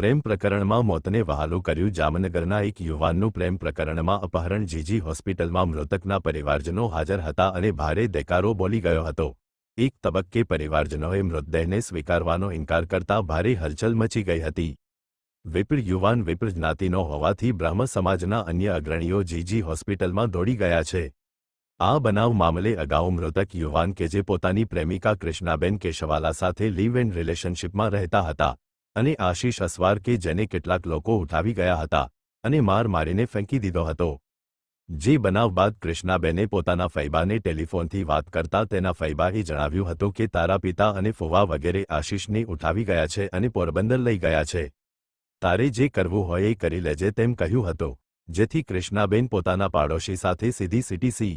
પ્રેમ પ્રકરણમાં મોતને વહાલું કર્યું. જામનગરના એક યુવાનનું પ્રેમ પ્રકરણમાં અપહરણ. જીજી હોસ્પિટલમાં મૃતકના પરિવારજનો હાજર હતા અને ભારે દેકારો બોલી ગયો હતો. એક તબક્કે પરિવારજનોએ મૃતદેહને સ્વીકારવાનો ઇનકાર કરતા ભારે હલચલ મચી ગઈ હતી. વિપુલ યુવાન વિપુલ જ્ઞાતિનો હોવાથી બ્રહ્મ સમાજના અન્ય અગ્રણીઓ જીજી હોસ્પિટલમાં દોડી ગયા છે. આ બનાવ મામલે અગાઉ મૃતક યુવાન કે જે પોતાની પ્રેમિકા કૃષ્ણાબેન કેશવાલા સાથે લીવ એન્ડ રિલેશનશીપમાં રહેતા હતા. અને આશીષ અસવાર કે જેને કેટલાક લોકો ઉઠાવી ગયા હતા અને માર મારીને ફેંકી દીધો હતો. જે બનાવ બાદ કૃષ્ણાબેને પોતાના ફૈબાને ટેલિફોનથી વાત કરતા તેના ફૈબાએ જણાવ્યું હતું કે તારા પિતા અને ફુવા વગેરે આશીષને ઉઠાવી ગયા છે અને પોરબંદર લઈ ગયા છે. તારે જે કરવું હોય એ કરી લેજે તેમ કહ્યું હતું, જેથી કૃષ્ણાબેન પોતાના પાડોશી સાથે સીધી સીટીસી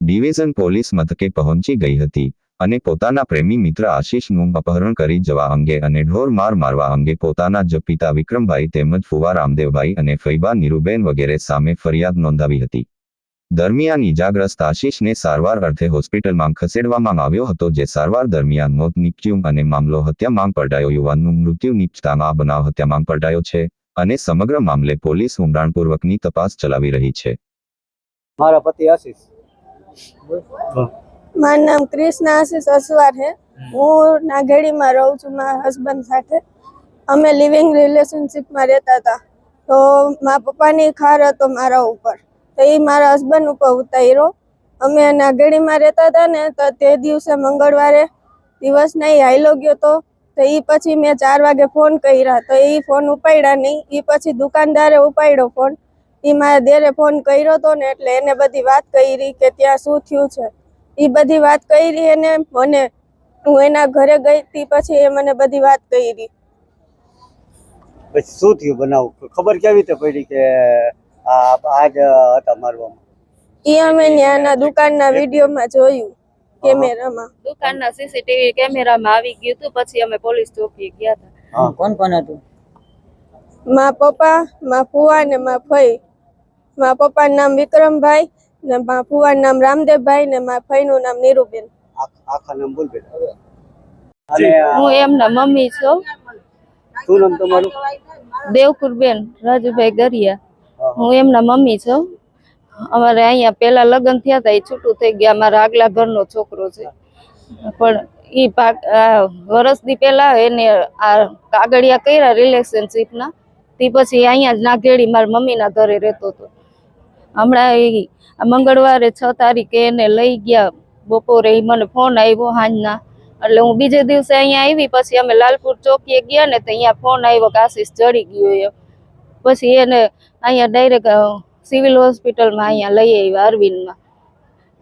ડિવિઝન પોલીસ મથકે પહોંચી ગઈ હતી. અને પોતાના પ્રેમી મિત્ર આશીષનું અપહરણ કરી જવા અંગે અને ઢોર માર મારવા અંગે પોતાના જ પિતા વિક્રમભાઈ તેમજ ફુવા રામદેવભાઈ અને ફૈબા નીરુબેન વગેરે સામે ફરિયાદ નોંધાવી હતી. દરમિયાન ઈજાગ્રસ્ત આશીષને સારવાર અર્થે હોસ્પિટલમાં ખસેડવામાં આવ્યો હતો જે સારવાર દરમિયાન મોત નીપજ્યું અને મામલો હત્યા પલટાયો. પડાયો યુવાનનું મૃત્યુ નીપજતા આ બનાવ હત્યા પલટાયો પડાયો છે અને સમગ્ર મામલે પોલીસ ઊંડાણપૂર્વકની તપાસ ચલાવી રહી છે. મારા પતિ આશીષ. મારું નામ કૃષ્ણ આશીષ અસવાર છે હું નાગેડીમાં રહું છું મારા હસબન્ડ સાથે. અમે લિવિંગ રિલેશનશીપમાં રહેતા હતા. તો મારા પપ્પાની ખાર હતો મારા ઉપર. તો એ મારા હસબન્ડ ઉપર ઉતાર્યો. અમે નાગેડીમાં રહેતા હતા ને તો તે દિવસે મંગળવારે દિવસ નહીં હાઈલો ગયો તો. તો એ પછી મેં ચાર વાગે ફોન કર્યા. તો એ ફોન ઉપાડ્યા નહીં. એ પછી દુકાનદારે ઉપાડ્યો ફોન એ મારા દેરે ફોન કર્યો હતો ને એટલે એને બધી વાત કરી કે ત્યાં શું થયું છે. એ બધી વાત કરી એને મને હું એના ઘરે ગઈ હતી પછી એ મને બધી વાત કરી. પછી શું થયું બનાવ? ખબર કેવી રીતે પડી કે આ આજ હતા મારવામાં? એ અમે ત્યાંના દુકાનના વિડીયોમાં જોયું કેમેરામાં. દુકાનના સીસીટીવી કેમેરામાં આવી ગયું હતું પછી અમે પોલીસ ચોકી ગયા હતા કોણ કોણ હતું? મા પપ્પા મા ફુવા ને મા ફઈ. મા પપ્પાનું નામ વિક્રમભાઈ ને મા ફુવાનું નામ રામદેવભાઈ ને મારા ફઈનું નામ નીરુબેન. આખા નામ બોલ બેટા હું એમના મમ્મી છું. શું નામ તમારું? દેવકુરબેન રાજુભાઈ ગરિયા હું એમના મમ્મી છું. અમારે અહીંયા પેલા લગ્ન થયા હતા એ છૂટું થઈ ગયા. મારા આગલા ઘરનો છોકરો છે. પણ ઈ વર્ષથી પેલા એને આ કાગળિયા કર્યા રિલેશનશીપના તે પછી અહીંયા જ નાઘેડી મારા મમ્મીના ઘરે રહેતો હતો. હમણાં એ મંગળવારે છ તારીખે એને લઈ ગયા. બપોરે મને ફોન આવ્યો સાંજના એટલે હું બીજે દિવસે અહીંયા આવી પછી અમે લાલપુર ચોકીએ ગયા ને તો અહીંયા ફોન આવ્યો કે આશીષ ચડી ગયો એમ. પછી એને અહીંયા ડાયરેક્ટ સિવિલ હોસ્પિટલમાં અહીંયા લઈ આવ્યા અરવિંદમાં.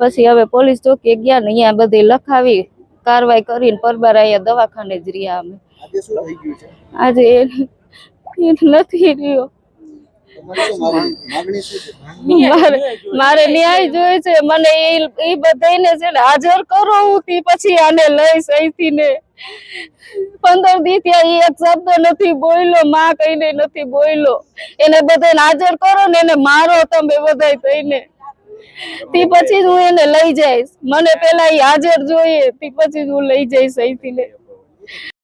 પછી હવે પોલીસ ચોકીએ ગયા ને અહીંયા બધી લખાવી કારવાઈ કરીને પરબાર અહીંયા દવાખાને જ રહ્યા અમે. આજે નથી રહ્યો. મારે ન્યાય જોઈએ છે. મને એ બધાને છે ને હાજર કરો હું પછી આને લઈશ અહીંથી ને. પંદર દી ત્યાં એક શબ્દ નથી બોલ્યો, માં કહીને નથી બોલ્યો. એને બધાને હાજર કરો ને એને મારો તમે બધાય થઈને. તી પછી હું એને લઈ જઈશ. મને પેલા એ હાજર જોઈએ, તી પછી હું લઈ જઈશ અહીંથી